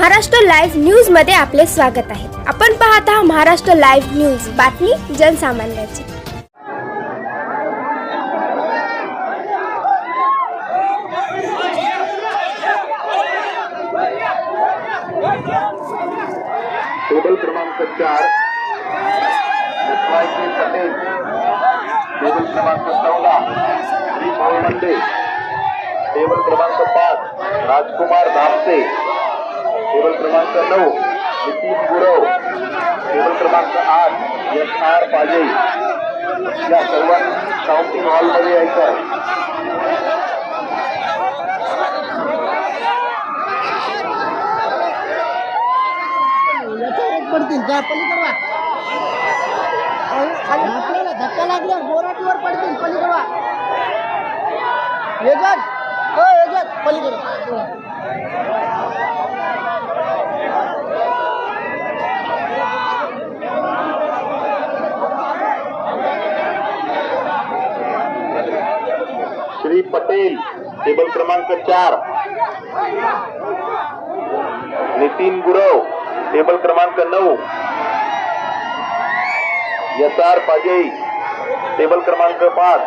Maharashtra live न्यूजमध्ये आपले स्वागत आहे. आपण पाहत आहात महाराष्ट्र लाईव्ह न्यूज. बातमी जनसामान्याची. टेबल क्रमांक चार टेबल क्रमांक चौदा श्री भाऊमंडे टेबल क्रमांक पाच राजकुमार दापसे टेबल क्रमांक नऊ नितीन गुरव. टेबल क्रमांक आठ एस आर पाजे या सर्वांनी काउंटिंग हॉलमध्ये यायचं. आहे पडतील त्या पलीकडे आपल्याला धक्का लागल्यावर बोराटीवर पडतील पलीकडवा वा. हो यजन पलीकडे श्री पटेल टेबल क्रमांक चार. नितीन गुरव टेबल क्रमांक नऊ. एस आर पाजेई टेबल क्रमांक पाच.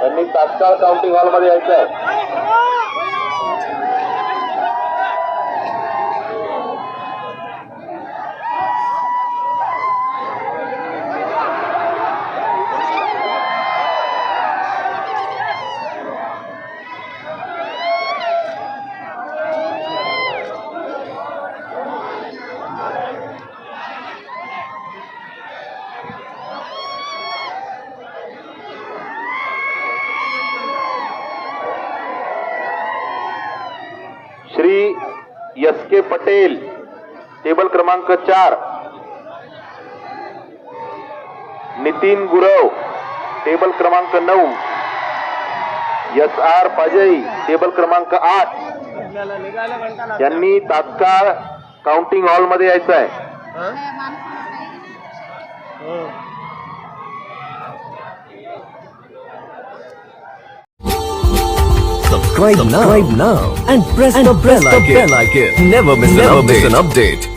त्यांनी तात्काळ काउंटिंग हॉलमध्ये यायचं आहे Shri S K Patel table क्रमांक चार. नितीन गुरव टेबल क्रमांक नऊ. एस आर पाजई टेबल क्रमांक आठ. यांनी तात्काळ काउंटिंग हॉलमध्ये यायचं आहे Subscribe now, now and press and the press bell, the bell icon. Never miss Never an update. Miss an update.